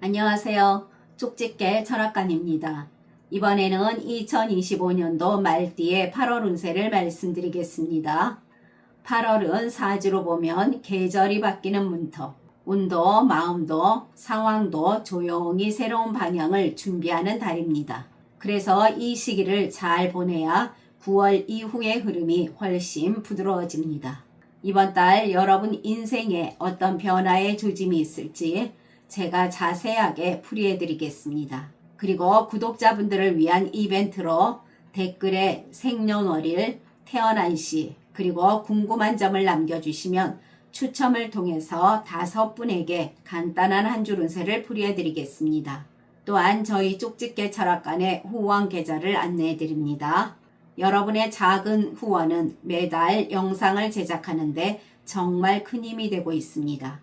안녕하세요. 쪽집게 철학관입니다. 이번에는 2025년도 말띠의 8월 운세를 말씀드리겠습니다. 8월은 사주로 보면 계절이 바뀌는 문터, 운도, 마음도, 상황도 조용히 새로운 방향을 준비하는 달입니다. 그래서 이 시기를 잘 보내야 9월 이후의 흐름이 훨씬 부드러워집니다. 이번 달 여러분 인생에 어떤 변화의 조짐이 있을지 제가 자세하게 풀이해 드리겠습니다. 그리고 구독자분들을 위한 이벤트로 댓글에 생년월일, 태어난 시, 그리고 궁금한 점을 남겨주시면 추첨을 통해서 다섯 분에게 간단한 한 줄 운세를 풀이해 드리겠습니다. 또한 저희 쪽집게 철학관의 후원 계좌를 안내해 드립니다. 여러분의 작은 후원은 매달 영상을 제작하는데 정말 큰 힘이 되고 있습니다.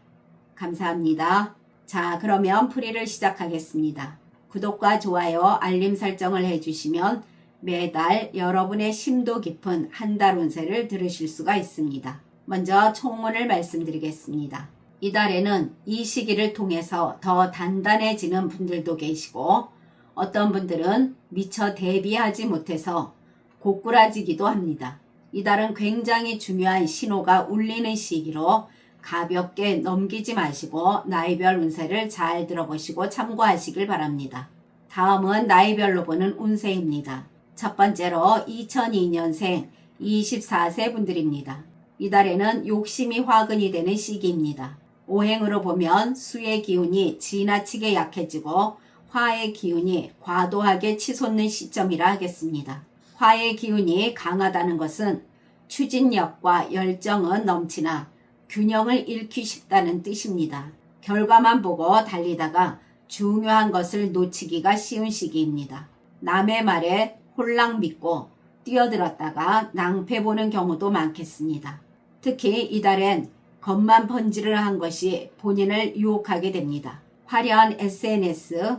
감사합니다. 자, 그러면 풀이를 시작하겠습니다. 구독과 좋아요, 알림 설정을 해주시면 매달 여러분의 심도 깊은 한 달 운세를 들으실 수가 있습니다. 먼저 총문을 말씀드리겠습니다. 이달에는 이 시기를 통해서 더 단단해지는 분들도 계시고 어떤 분들은 미처 대비하지 못해서 고꾸라지기도 합니다. 이달은 굉장히 중요한 신호가 울리는 시기로 가볍게 넘기지 마시고 나이별 운세를 잘 들어보시고 참고하시길 바랍니다. 다음은 나이별로 보는 운세입니다. 첫 번째로 2002년생 24세 분들입니다. 이달에는 욕심이 화근이 되는 시기입니다. 오행으로 보면 수의 기운이 지나치게 약해지고 화의 기운이 과도하게 치솟는 시점이라 하겠습니다. 화의 기운이 강하다는 것은 추진력과 열정은 넘치나 균형을 잃기 쉽다는 뜻입니다. 결과만 보고 달리다가 중요한 것을 놓치기가 쉬운 시기입니다. 남의 말에 홀랑 믿고 뛰어들었다가 낭패 보는 경우도 많겠습니다. 특히 이달엔 겉만 번지를 한 것이 본인을 유혹하게 됩니다. 화려한 SNS,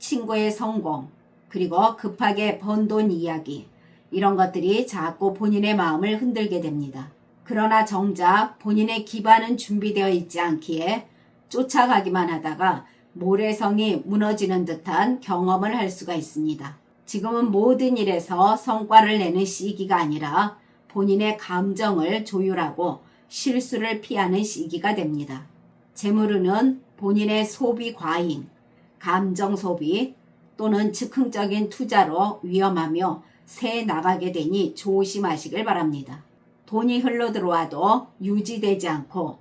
친구의 성공, 그리고 급하게 번 돈 이야기, 이런 것들이 자꾸 본인의 마음을 흔들게 됩니다. 그러나 정작 본인의 기반은 준비되어 있지 않기에 쫓아가기만 하다가 모래성이 무너지는 듯한 경험을 할 수가 있습니다. 지금은 모든 일에서 성과를 내는 시기가 아니라 본인의 감정을 조율하고 실수를 피하는 시기가 됩니다. 재물운은 본인의 소비 과잉, 감정 소비 또는 즉흥적인 투자로 위험하며 새 나가게 되니 조심하시길 바랍니다. 돈이 흘러 들어와도 유지되지 않고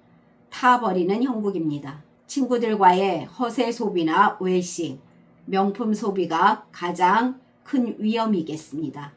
타버리는 형국입니다. 친구들과의 허세 소비나 외식, 명품 소비가 가장 큰 위험이겠습니다.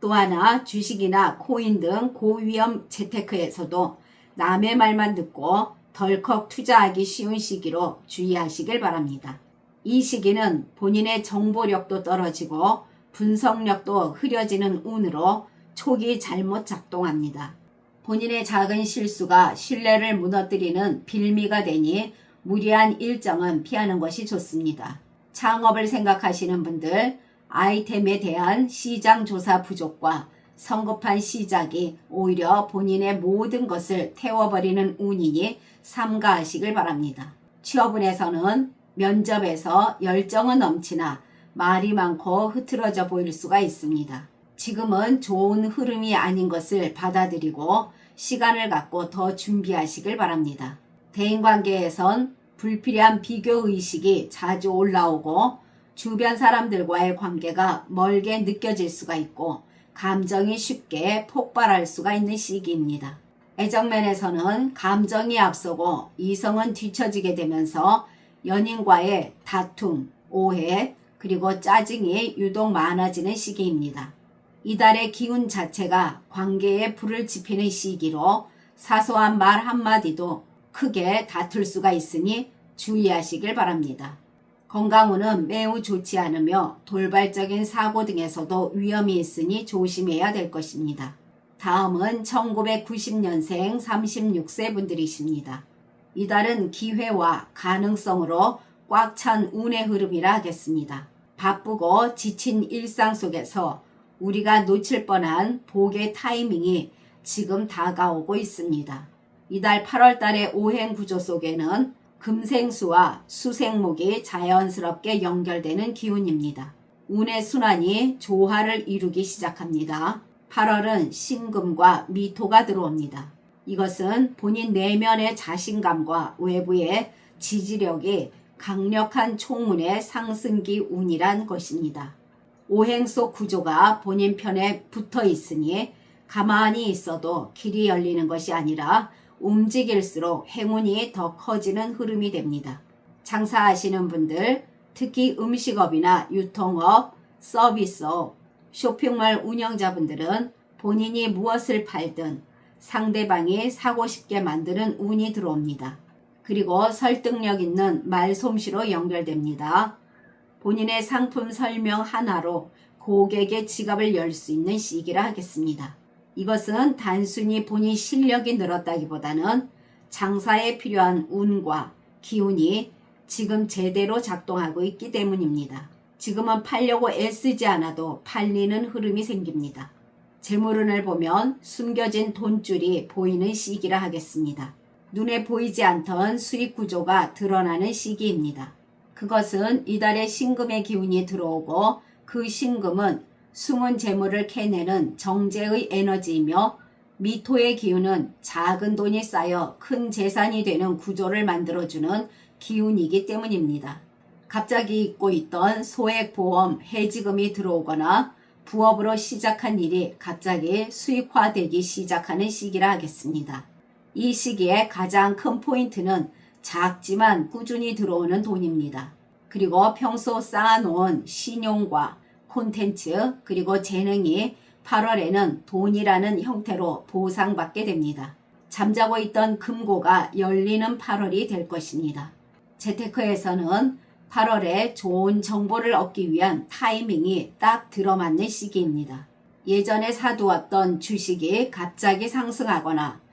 또 하나 주식이나 코인 등 고위험 재테크에서도 남의 말만 듣고 덜컥 투자하기 쉬운 시기로 주의하시길 바랍니다. 이 시기는 본인의 정보력도 떨어지고 분석력도 흐려지는 운으로 촉이 잘못 작동합니다. 본인의 작은 실수가 신뢰를 무너뜨리는 빌미가 되니 무리한 일정은 피하는 것이 좋습니다. 창업을 생각하시는 분들, 아이템에 대한 시장 조사 부족과 성급한 시작이 오히려 본인의 모든 것을 태워버리는 운이니 삼가하시길 바랍니다. 취업운에서는 면접에서 열정은 넘치나 말이 많고 흐트러져 보일 수가 있습니다. 지금은 좋은 흐름이 아닌 것을 받아들이고 시간을 갖고 더 준비하시길 바랍니다. 대인관계에선 불필요한 비교 의식이 자주 올라오고 주변 사람들과의 관계가 멀게 느껴질 수가 있고 감정이 쉽게 폭발할 수가 있는 시기입니다. 애정면에서는 감정이 앞서고 이성은 뒤처지게 되면서 연인과의 다툼, 오해, 그리고 짜증이 유독 많아지는 시기입니다. 이달의 기운 자체가 관계에 불을 지피는 시기로 사소한 말 한마디도 크게 다툴 수가 있으니 주의하시길 바랍니다. 건강운은 매우 좋지 않으며 돌발적인 사고 등에서도 위험이 있으니 조심해야 될 것입니다. 다음은 1990년생 36세 분들이십니다. 이달은 기회와 가능성으로 꽉 찬 운의 흐름이라 하겠습니다. 바쁘고 지친 일상 속에서 우리가 놓칠 뻔한 복의 타이밍이 지금 다가오고 있습니다. 이달 8월 달의 오행 구조 속에는 금생수와 수생목이 자연스럽게 연결되는 기운입니다. 운의 순환이 조화를 이루기 시작합니다. 8월은 신금과 미토가 들어옵니다. 이것은 본인 내면의 자신감과 외부의 지지력이 강력한 총운의 상승기 운이란 것입니다. 오행 속 구조가 본인 편에 붙어 있으니 가만히 있어도 길이 열리는 것이 아니라 움직일수록 행운이 더 커지는 흐름이 됩니다. 장사하시는 분들, 특히 음식업이나 유통업, 서비스업, 쇼핑몰 운영자분들은 본인이 무엇을 팔든 상대방이 사고 싶게 만드는 운이 들어옵니다. 그리고 설득력 있는 말솜씨로 연결됩니다. 본인의 상품 설명 하나로 고객의 지갑을 열 수 있는 시기라 하겠습니다. 이것은 단순히 본인 실력이 늘었다기보다는 장사에 필요한 운과 기운이 지금 제대로 작동하고 있기 때문입니다. 지금은 팔려고 애쓰지 않아도 팔리는 흐름이 생깁니다. 재물운을 보면 숨겨진 돈줄이 보이는 시기라 하겠습니다. 눈에 보이지 않던 수익 구조가 드러나는 시기입니다. 그것은 이달에 신금의 기운이 들어오고 그 신금은 숨은 재물을 캐내는 정제의 에너지이며 미토의 기운은 작은 돈이 쌓여 큰 재산이 되는 구조를 만들어주는 기운이기 때문입니다. 갑자기 잊고 있던 소액 보험 해지금이 들어오거나 부업으로 시작한 일이 갑자기 수익화되기 시작하는 시기라 하겠습니다. 이 시기에 가장 큰 포인트는 작지만 꾸준히 들어오는 돈입니다. 그리고 평소 쌓아놓은 신용과 콘텐츠 그리고 재능이 8월에는 돈이라는 형태로 보상받게 됩니다. 잠자고 있던 금고가 열리는 8월이 될 것입니다. 재테크에서는 8월에 좋은 정보를 얻기 위한 타이밍이 딱 들어맞는 시기입니다. 예전에 사두었던 주식이 갑자기 상승하거나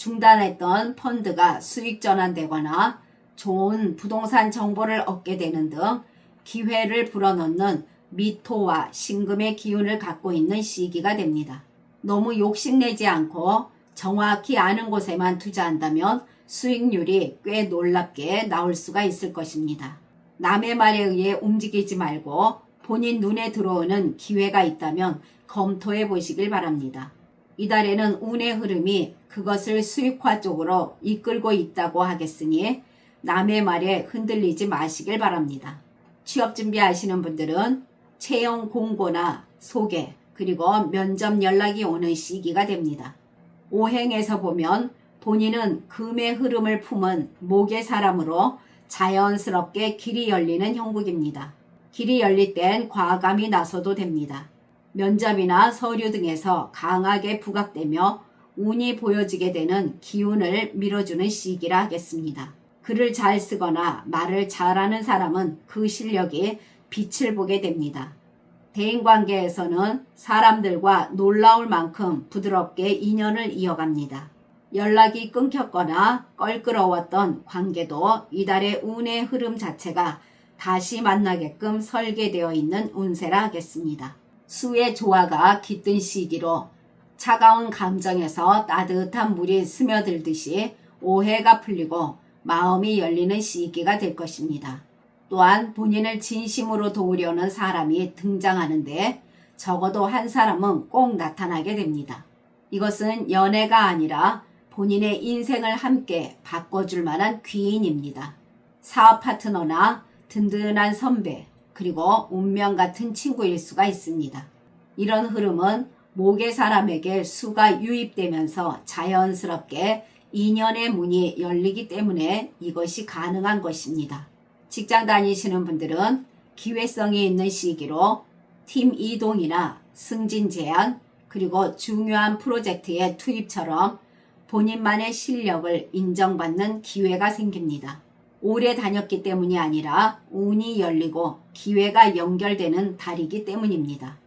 중단했던 펀드가 수익 전환되거나 좋은 부동산 정보를 얻게 되는 등 기회를 불어넣는 미토와 신금의 기운을 갖고 있는 시기가 됩니다. 너무 욕심내지 않고 정확히 아는 곳에만 투자한다면 수익률이 꽤 놀랍게 나올 수가 있을 것입니다. 남의 말에 의해 움직이지 말고 본인 눈에 들어오는 기회가 있다면 검토해 보시길 바랍니다. 이달에는 운의 흐름이 그것을 수익화 쪽으로 이끌고 있다고 하겠으니 남의 말에 흔들리지 마시길 바랍니다. 취업 준비하시는 분들은 채용 공고나 소개 그리고 면접 연락이 오는 시기가 됩니다. 오행에서 보면 본인은 금의 흐름을 품은 목의 사람으로 자연스럽게 길이 열리는 형국입니다. 길이 열릴 땐 과감히 나서도 됩니다. 면접이나 서류 등에서 강하게 부각되며 운이 보여지게 되는 기운을 밀어주는 시기라 하겠습니다. 글을 잘 쓰거나 말을 잘하는 사람은 그 실력이 빛을 보게 됩니다. 대인관계에서는 사람들과 놀라울 만큼 부드럽게 인연을 이어갑니다. 연락이 끊겼거나 껄끄러웠던 관계도 이달의 운의 흐름 자체가 다시 만나게끔 설계되어 있는 운세라 하겠습니다. 수의 조화가 깃든 시기로 차가운 감정에서 따뜻한 물이 스며들듯이 오해가 풀리고 마음이 열리는 시기가 될 것입니다. 또한 본인을 진심으로 도우려는 사람이 등장하는데 적어도 한 사람은 꼭 나타나게 됩니다. 이것은 연애가 아니라 본인의 인생을 함께 바꿔줄 만한 귀인입니다. 사업 파트너나 든든한 선배, 그리고 운명 같은 친구일 수가 있습니다. 이런 흐름은 목의 사람에게 수가 유입되면서 자연스럽게 인연의 문이 열리기 때문에 이것이 가능한 것입니다. 직장 다니시는 분들은 기회성이 있는 시기로 팀 이동이나 승진 제안, 그리고 중요한 프로젝트의 투입처럼 본인만의 실력을 인정받는 기회가 생깁니다. 오래 다녔기 때문이 아니라 운이 열리고 기회가 연결되는 달이기 때문입니다.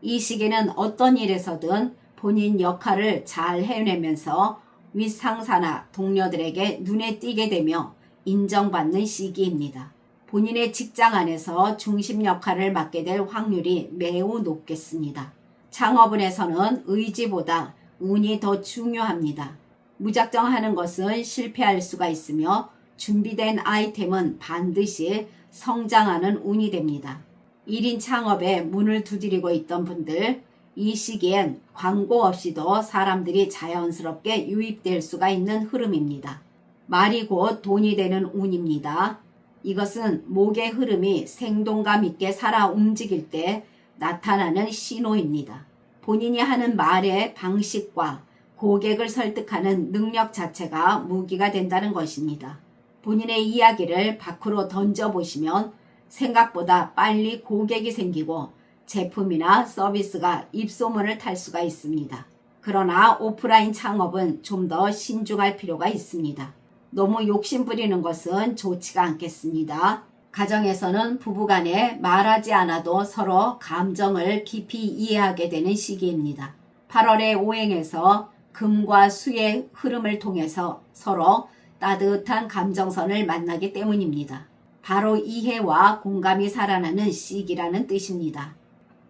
이 시기는 어떤 일에서든 본인 역할을 잘 해내면서 윗상사나 동료들에게 눈에 띄게 되며 인정받는 시기입니다. 본인의 직장 안에서 중심 역할을 맡게 될 확률이 매우 높겠습니다. 창업은에서는 의지보다 운이 더 중요합니다. 무작정 하는 것은 실패할 수가 있으며 준비된 아이템은 반드시 성장하는 운이 됩니다. 1인 창업에 문을 두드리고 있던 분들, 이 시기엔 광고 없이도 사람들이 자연스럽게 유입될 수가 있는 흐름입니다. 말이 곧 돈이 되는 운입니다. 이것은 목의 흐름이 생동감 있게 살아 움직일 때 나타나는 신호입니다. 본인이 하는 말의 방식과 고객을 설득하는 능력 자체가 무기가 된다는 것입니다. 본인의 이야기를 밖으로 던져보시면 생각보다 빨리 고객이 생기고 제품이나 서비스가 입소문을 탈 수가 있습니다. 그러나 오프라인 창업은 좀 더 신중할 필요가 있습니다. 너무 욕심 부리는 것은 좋지가 않겠습니다. 가정에서는 부부간에 말하지 않아도 서로 감정을 깊이 이해하게 되는 시기입니다. 8월의 오행에서 금과 수의 흐름을 통해서 서로 따뜻한 감정선을 만나기 때문입니다. 바로 이해와 공감이 살아나는 시기라는 뜻입니다.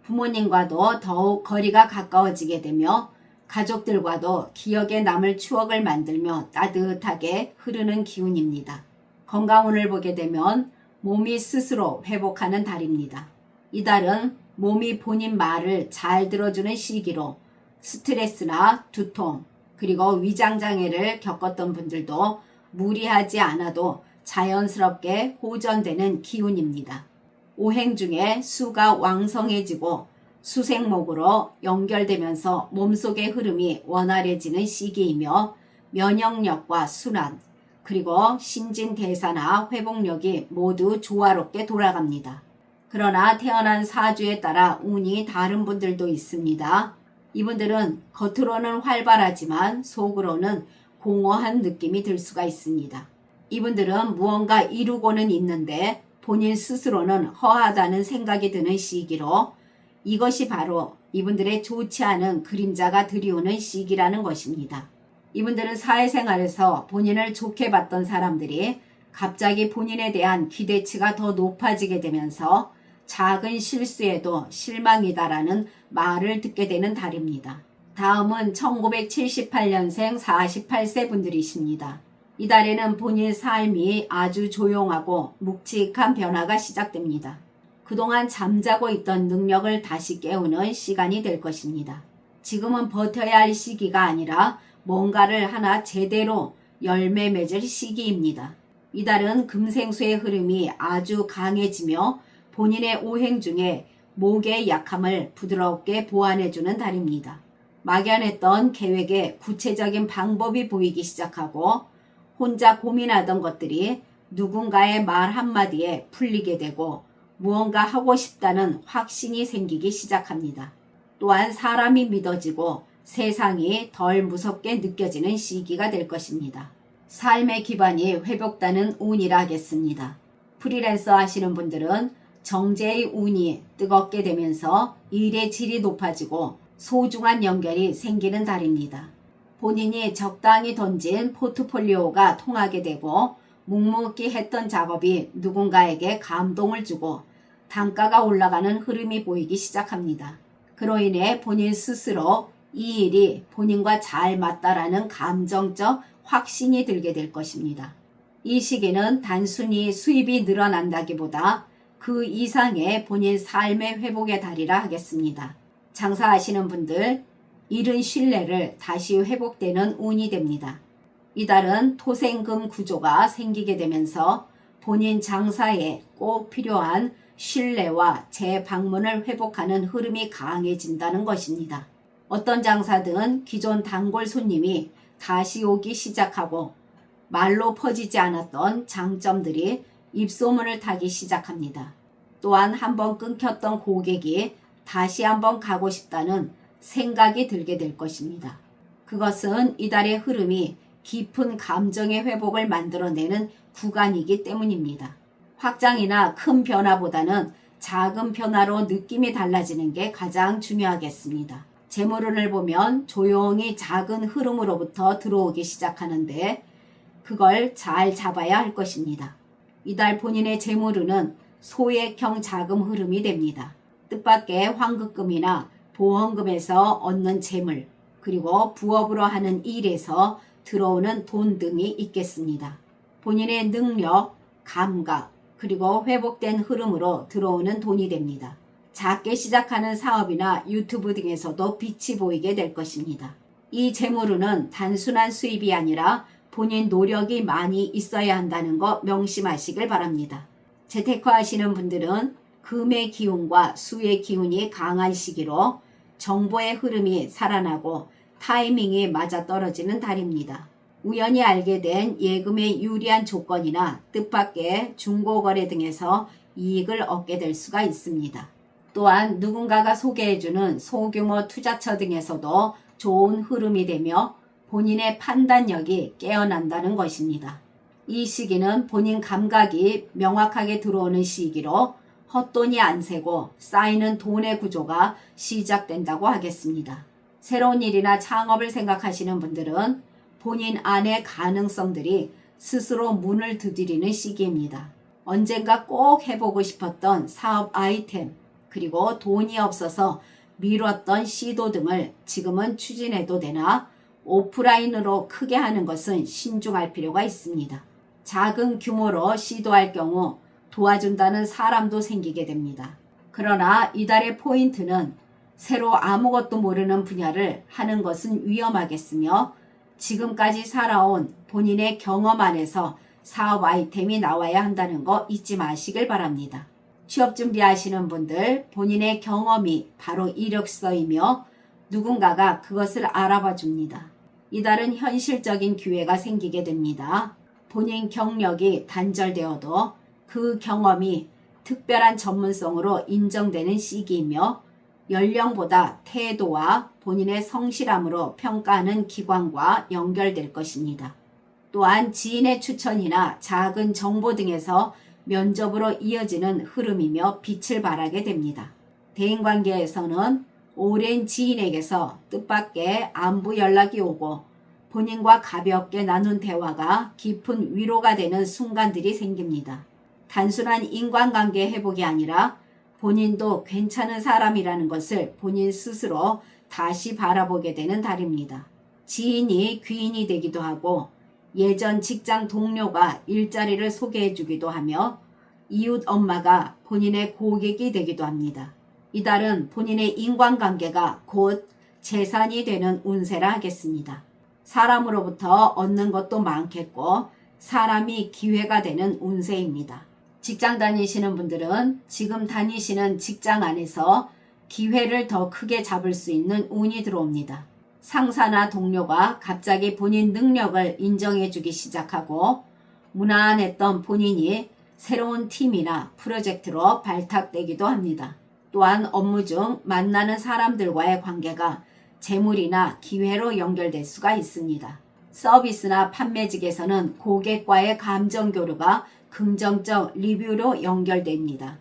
부모님과도 더욱 거리가 가까워지게 되며 가족들과도 기억에 남을 추억을 만들며 따뜻하게 흐르는 기운입니다. 건강운을 보게 되면 몸이 스스로 회복하는 달입니다. 이 달은 몸이 본인 말을 잘 들어주는 시기로 스트레스나 두통, 그리고 위장장애를 겪었던 분들도 무리하지 않아도 자연스럽게 호전되는 기운입니다. 오행 중에 수가 왕성해지고 수생목으로 연결되면서 몸속의 흐름이 원활해지는 시기이며 면역력과 순환, 그리고 신진대사나 회복력이 모두 조화롭게 돌아갑니다. 그러나 태어난 사주에 따라 운이 다른 분들도 있습니다. 이분들은 겉으로는 활발하지만 속으로는 공허한 느낌이 들 수가 있습니다. 이분들은 무언가 이루고는 있는데 본인 스스로는 허하다는 생각이 드는 시기로 이것이 바로 이분들의 좋지 않은 그림자가 들이오는 시기라는 것입니다. 이분들은 사회생활에서 본인을 좋게 봤던 사람들이 갑자기 본인에 대한 기대치가 더 높아지게 되면서 작은 실수에도 실망이다라는 말을 듣게 되는 달입니다. 다음은 1978년생 48세 분들이십니다. 이 달에는 본인 삶이 아주 조용하고 묵직한 변화가 시작됩니다. 그동안 잠자고 있던 능력을 다시 깨우는 시간이 될 것입니다. 지금은 버텨야 할 시기가 아니라 뭔가를 하나 제대로 열매 맺을 시기입니다. 이달은 금생수의 흐름이 아주 강해지며 본인의 오행 중에 목의 약함을 부드럽게 보완해주는 달입니다. 막연했던 계획에 구체적인 방법이 보이기 시작하고 혼자 고민하던 것들이 누군가의 말 한마디에 풀리게 되고 무언가 하고 싶다는 확신이 생기기 시작합니다. 또한 사람이 믿어지고 세상이 덜 무섭게 느껴지는 시기가 될 것입니다. 삶의 기반이 회복되는 운이라 하겠습니다. 프리랜서 하시는 분들은 정제의 운이 뜨겁게 되면서 일의 질이 높아지고 소중한 연결이 생기는 달입니다. 본인이 적당히 던진 포트폴리오가 통하게 되고 묵묵히 했던 작업이 누군가에게 감동을 주고 단가가 올라가는 흐름이 보이기 시작합니다. 그로 인해 본인 스스로 이 일이 본인과 잘 맞다라는 감정적 확신이 들게 될 것입니다. 이 시기는 단순히 수입이 늘어난다기보다 그 이상의 본인 삶의 회복의 달이라 하겠습니다. 장사하시는 분들, 잃은 신뢰를 다시 회복되는 운이 됩니다. 이달은 토생금 구조가 생기게 되면서 본인 장사에 꼭 필요한 신뢰와 재방문을 회복하는 흐름이 강해진다는 것입니다. 어떤 장사든 기존 단골 손님이 다시 오기 시작하고 말로 퍼지지 않았던 장점들이 입소문을 타기 시작합니다. 또한 한번 끊겼던 고객이 다시 한번 가고 싶다는 생각이 들게 될 것입니다. 그것은 이달의 흐름이 깊은 감정의 회복을 만들어내는 구간이기 때문입니다. 확장이나 큰 변화보다는 작은 변화로 느낌이 달라지는 게 가장 중요하겠습니다. 재물운을 보면 조용히 작은 흐름으로부터 들어오기 시작하는데 그걸 잘 잡아야 할 것입니다. 이달 본인의 재물운은 소액형 자금 흐름이 됩니다. 뜻밖의 환급금이나 보험금에서 얻는 재물, 그리고 부업으로 하는 일에서 들어오는 돈 등이 있겠습니다. 본인의 능력, 감각, 그리고 회복된 흐름으로 들어오는 돈이 됩니다. 작게 시작하는 사업이나 유튜브 등에서도 빛이 보이게 될 것입니다. 이 재물은 단순한 수입이 아니라 본인 노력이 많이 있어야 한다는 거 명심하시길 바랍니다. 재테크 하시는 분들은 금의 기운과 수의 기운이 강한 시기로 정보의 흐름이 살아나고 타이밍이 맞아 떨어지는 달입니다. 우연히 알게 된 예금의 유리한 조건이나 뜻밖의 중고거래 등에서 이익을 얻게 될 수가 있습니다. 또한 누군가가 소개해주는 소규모 투자처 등에서도 좋은 흐름이 되며 본인의 판단력이 깨어난다는 것입니다. 이 시기는 본인 감각이 명확하게 들어오는 시기로 헛돈이 안 새고 쌓이는 돈의 구조가 시작된다고 하겠습니다. 새로운 일이나 창업을 생각하시는 분들은 본인 안의 가능성들이 스스로 문을 두드리는 시기입니다. 언젠가 꼭 해보고 싶었던 사업 아이템, 그리고 돈이 없어서 미뤘던 시도 등을 지금은 추진해도 되나 오프라인으로 크게 하는 것은 신중할 필요가 있습니다. 작은 규모로 시도할 경우 도와준다는 사람도 생기게 됩니다. 그러나 이달의 포인트는 새로 아무것도 모르는 분야를 하는 것은 위험하겠으며 지금까지 살아온 본인의 경험 안에서 사업 아이템이 나와야 한다는 거 잊지 마시길 바랍니다. 취업 준비하시는 분들 본인의 경험이 바로 이력서이며 누군가가 그것을 알아봐 줍니다. 이달은 현실적인 기회가 생기게 됩니다. 본인 경력이 단절되어도 그 경험이 특별한 전문성으로 인정되는 시기이며 연령보다 태도와 본인의 성실함으로 평가하는 기관과 연결될 것입니다. 또한 지인의 추천이나 작은 정보 등에서 면접으로 이어지는 흐름이며 빛을 발하게 됩니다. 대인관계에서는 오랜 지인에게서 뜻밖의 안부 연락이 오고 본인과 가볍게 나눈 대화가 깊은 위로가 되는 순간들이 생깁니다. 단순한 인간관계 회복이 아니라 본인도 괜찮은 사람이라는 것을 본인 스스로 다시 바라보게 되는 달입니다. 지인이 귀인이 되기도 하고 예전 직장 동료가 일자리를 소개해 주기도 하며 이웃 엄마가 본인의 고객이 되기도 합니다. 이달은 본인의 인간관계가 곧 재산이 되는 운세라 하겠습니다. 사람으로부터 얻는 것도 많겠고 사람이 기회가 되는 운세입니다. 직장 다니시는 분들은 지금 다니시는 직장 안에서 기회를 더 크게 잡을 수 있는 운이 들어옵니다. 상사나 동료가 갑자기 본인 능력을 인정해 주기 시작하고 무난했던 본인이 새로운 팀이나 프로젝트로 발탁되기도 합니다. 또한 업무 중 만나는 사람들과의 관계가 재물이나 기회로 연결될 수가 있습니다. 서비스나 판매직에서는 고객과의 감정 교류가 긍정적 리뷰로 연결됩니다.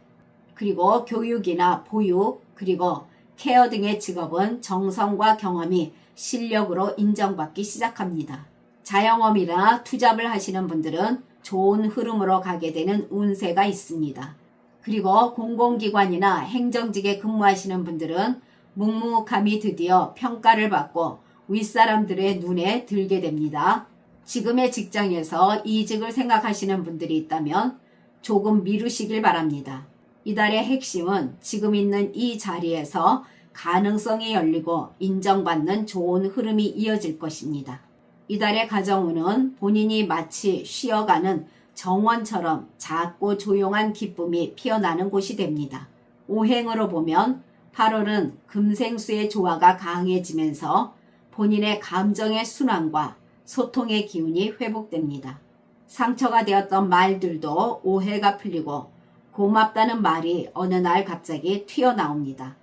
그리고 교육이나 보육, 그리고 케어 등의 직업은 정성과 경험이 실력으로 인정받기 시작합니다. 자영업이나 투잡을 하시는 분들은 좋은 흐름으로 가게 되는 운세가 있습니다. 그리고 공공기관이나 행정직에 근무하시는 분들은 묵묵함이 드디어 평가를 받고 윗사람들의 눈에 들게 됩니다. 지금의 직장에서 이직을 생각하시는 분들이 있다면 조금 미루시길 바랍니다. 이달의 핵심은 지금 있는 이 자리에서 가능성이 열리고 인정받는 좋은 흐름이 이어질 것입니다. 이달의 가정운은 본인이 마치 쉬어가는 정원처럼 작고 조용한 기쁨이 피어나는 곳이 됩니다. 오행으로 보면 8월은 금생수의 조화가 강해지면서 본인의 감정의 순환과 소통의 기운이 회복됩니다. 상처가 되었던 말들도 오해가 풀리고 고맙다는 말이 어느 날 갑자기 튀어나옵니다.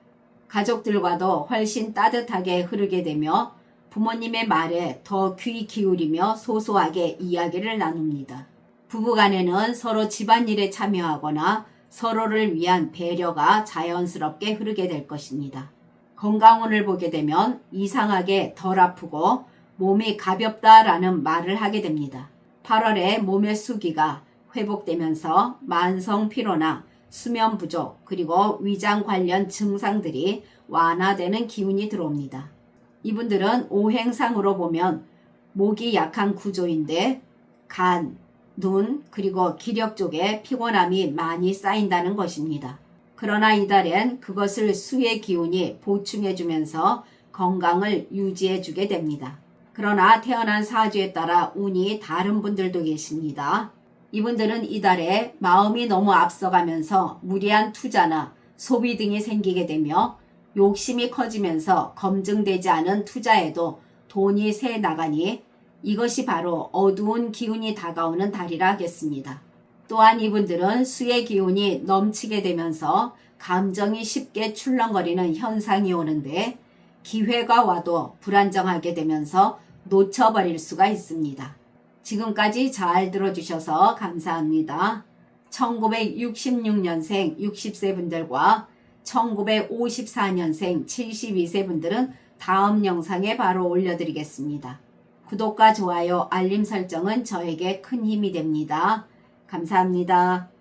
가족들과도 훨씬 따뜻하게 흐르게 되며 부모님의 말에 더 귀 기울이며 소소하게 이야기를 나눕니다. 부부간에는 서로 집안일에 참여하거나 서로를 위한 배려가 자연스럽게 흐르게 될 것입니다. 건강운을 보게 되면 이상하게 덜 아프고 몸이 가볍다라는 말을 하게 됩니다. 8월에 몸의 수기가 회복되면서 만성 피로나 수면 부족 그리고 위장 관련 증상들이 완화되는 기운이 들어옵니다. 이분들은 오행상으로 보면 목이 약한 구조인데 간, 눈, 그리고 기력 쪽에 피곤함이 많이 쌓인다는 것입니다. 그러나 이달엔 그것을 수의 기운이 보충해주면서 건강을 유지해주게 됩니다. 그러나 태어난 사주에 따라 운이 다른 분들도 계십니다. 이분들은 이달에 마음이 너무 앞서가면서 무리한 투자나 소비 등이 생기게 되며 욕심이 커지면서 검증되지 않은 투자에도 돈이 새 나가니 이것이 바로 어두운 기운이 다가오는 달이라 하겠습니다. 또한 이분들은 수의 기운이 넘치게 되면서 감정이 쉽게 출렁거리는 현상이 오는데 기회가 와도 불안정하게 되면서 놓쳐버릴 수가 있습니다. 지금까지 잘 들어주셔서 감사합니다. 1966년생 60세 분들과 1954년생 72세 분들은 다음 영상에 바로 올려드리겠습니다. 구독과 좋아요, 알림 설정은 저에게 큰 힘이 됩니다. 감사합니다.